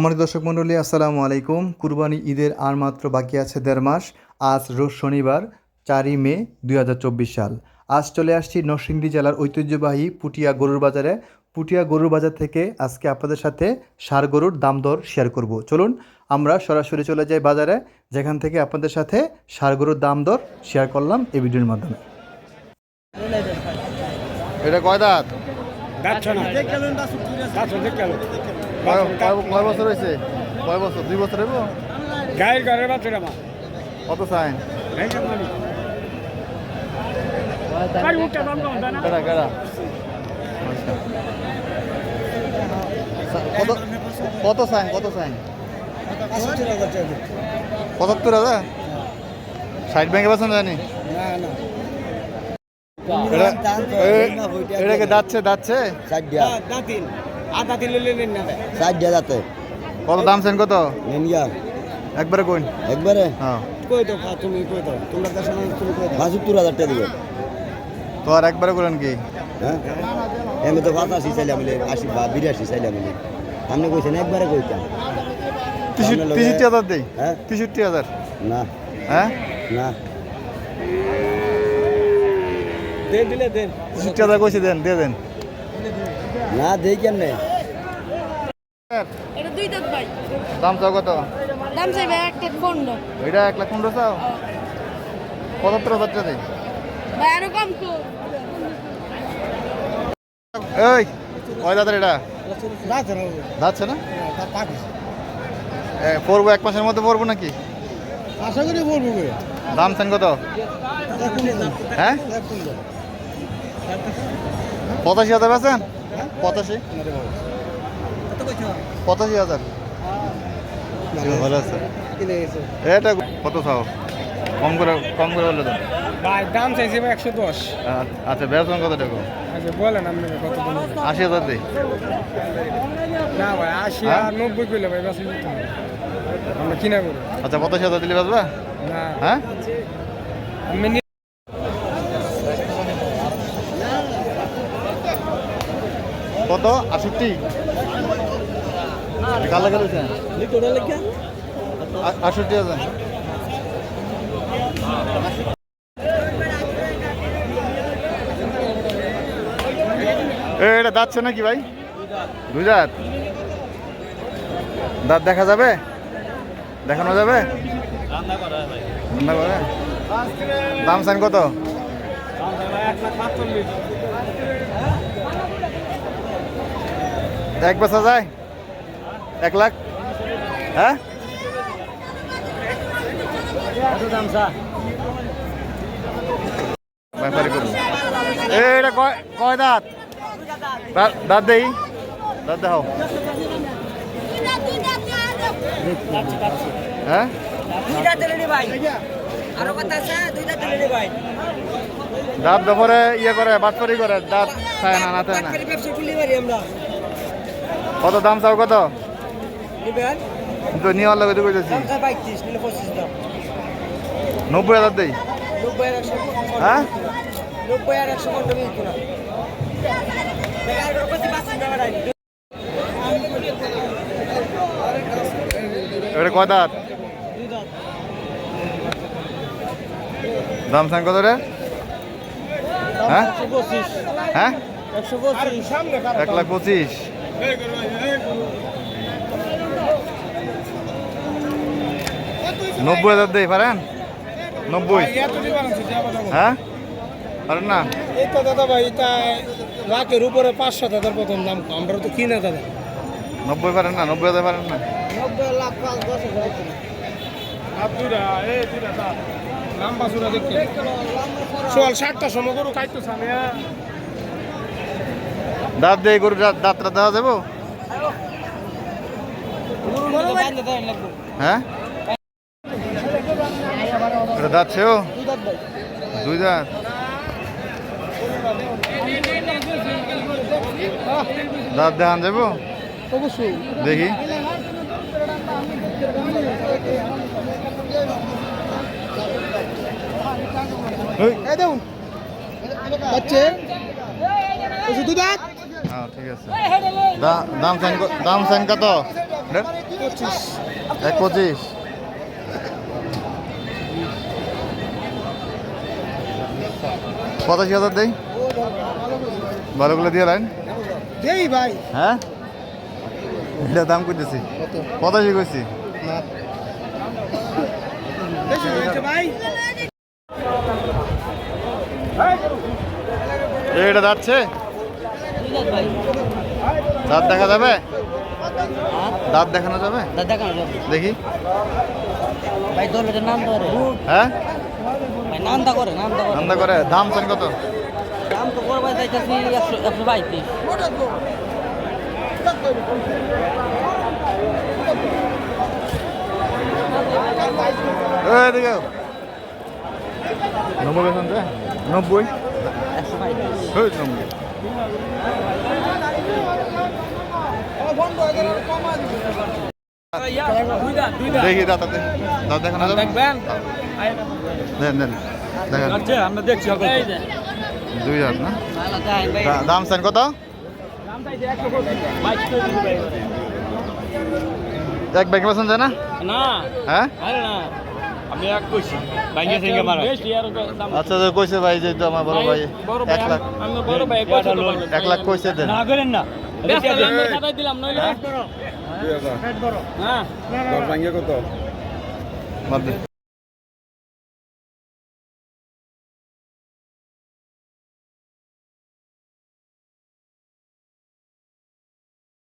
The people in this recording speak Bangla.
আমার দর্শক মণ্ডলী, আসসালামু আলাইকুম। কুরবানি ঈদের আর মাত্র বাকি আছে দেড় মাস। আজ রোজ শনিবার, চারই মে দু হাজার চব্বিশ সাল। আজ চলে আসছি নরসিংদী জেলার ঐতিহ্যবাহী পুটিয়া গরুর বাজারে। পুটিয়া গরুর বাজার থেকে আজকে আপনাদের সাথে সার গরুর দাম দর শেয়ার করব। চলুন, আমরা সরাসরি চলে যাই বাজারে, যেখান থেকে আপনাদের সাথে সার গরুর দাম দর শেয়ার করলাম এই ভিডিওর মাধ্যমে। এটা কয় দাঁত? যাচ্ছে না যাচ্ছে দেখতে কয় বছর হয়েছে? কয় বছর? দুই বছর হইব? ঘরের মা কত সাইন? কেডা কত কত সাইন? কত সাইন? পঁচাত্তর হাজার। ষাট ব্যাংকে পাচ্ছেন জানি? এটাকে যাচ্ছে যাতে কত দাম সেন কত? একবারে কইন। একবারে? হ্যাঁ। কই তো তুমি কই তো তোমরা তুমি কই দাও। বাষট্টর হাজার টাকা দিবে। তো আর একবারে করেন কি? হ্যাঁ? এমনি তো পঁচাশি চাইলাম আশি বা বিরাশি চাইলাম আপনি কইছেন একবারে কইতাম তেষট্টি হাজার দেই? হ্যাঁ? তেষট্টি হাজার? না। হ্যাঁ? না। দেন দিলে দেন। হাজার কইছে দেন দিয়ে দেন। না দেই কেমনে? এটা দুই দাঁত ভাই। দাম চাও কত? দাম চাইবে একটা পনেরো এটা এক লাখ পনেরো চাও? পঁচাত্তর হাজার টাকা দেই। ভাই আরও কম তো। এই কয় দাদার এটা? যাচ্ছে না? এ, পড়ব এক মাসের মধ্যে পড়ব নাকি? আশা করি বলব কই দাম চান কত? হ্যাঁ? পঁচাশি হাজার আছেন? পঁচাশি? পঁচাশি হাজার? ভালো আছে। এটা কত চাও? কম করে কম করে বলে দেন। ভাই দাম চাইছে একশো দশ। আচ্ছা বেতন কত টাকা? আচ্ছা বলেন আপনি কত আশি হাজার দিই। না ভাই আশি হ্যাঁ? আর নব্বই কইলে ভাই বেশি আমরা কিনা করি আচ্ছা পঁচাশি হাজার দিলে না। হ্যাঁ? আমি কত? আষট্টি গেল আষট্টি হাজার এটা যাচ্ছে নাকি ভাই? দুই দাঁত। দাঁত দেখা যাবে? দেখানো যাবে? করে দাম চান কত? এক বছর যায়? এক লাখ? হ্যাঁ? ব্যাপারি করব এটা কয় দাঁত? দাঁত দাঁত দেই। দাঁত দেখাও। হ্যাঁ? দাঁত ব্যাপারে ইয়ে করে, বাটপারি করে, দাঁত খায় না না কত দাম চাও কত? তো নিয়ে আল্লাহ কত কইতেছি। নব্বই হাজার দেই। হ্যাঁ? এটা কয় দাঁত? দাম চান কত রে? হ্যাঁ? হ্যাঁ? এক লাখ পঁচিশ। নব্বই হাজার দেই পারেন? নব্বই। হ্যাঁ? পারেন না? এটা দাদা ভাই এটা লাখের উপরে পাঁচশো হাজার প্রথম দাম আমরা তো কিনে দাদা। নব্বই পারেন না? নব্বই হাজার পারেন না? নব্বই লাখ পাঁচ দশ হাজার সোয়াল ষাটটা সময় গরু খাইতো সামনে দাঁত দিয়ে গরু দাঁত- দাঁতটা দেওয়া যাব? হ্যাঁ? দাঁত সেও দুই দাঁত। দাঁত দেখান যাব? দেখি। দেখুন ওষুধ দুধ হ্যাঁ ঠিক আছে। দাম সাইন ক- দাম সাইন কত? এক পঁচিশ। পঁচাশি হাজার দেই? ভালোগুলো দিয়ে লাইন। দেই ভাই। হ্যাঁ? এটা দাম করতেছি পঁচাশি করছি এটা যাচ্ছে? দাঁত দেখা যাবে? দাঁত দেখানো যাবে? দেখানো যাবে। দেখি। ভাই দলের নাম ধরে। হ্যাঁ? ভাই নামটা করে নামটা করে। ধান্দা করে। দাম চান কত? দাম তো করবে যাইতেছি একশো একশো বাইশ এদিকে নব্বই বেতন দে নব্বই? একশো বাইশ ওই নব্বই। দেখি দাঁত দাঁত দেখানো যাবে দেখবেন? দেন দেন দেখেন। আমরা দেখছি দুই হাজার না? দাম চান কত? এক ব্যাগ পছন্দ না? না। হ্যাঁ? আরে না। আমি এক কইছি বাইঙ্গে থেকে মারা আচ্ছা তো কইছে ভাই যে তো আমার বড় ভাই এক লাখ। আমি বড় ভাই কইছে এক লাখ কইছে দেন। না করেন না। দিলাম নইলে হ্যাঁ? বাদ দে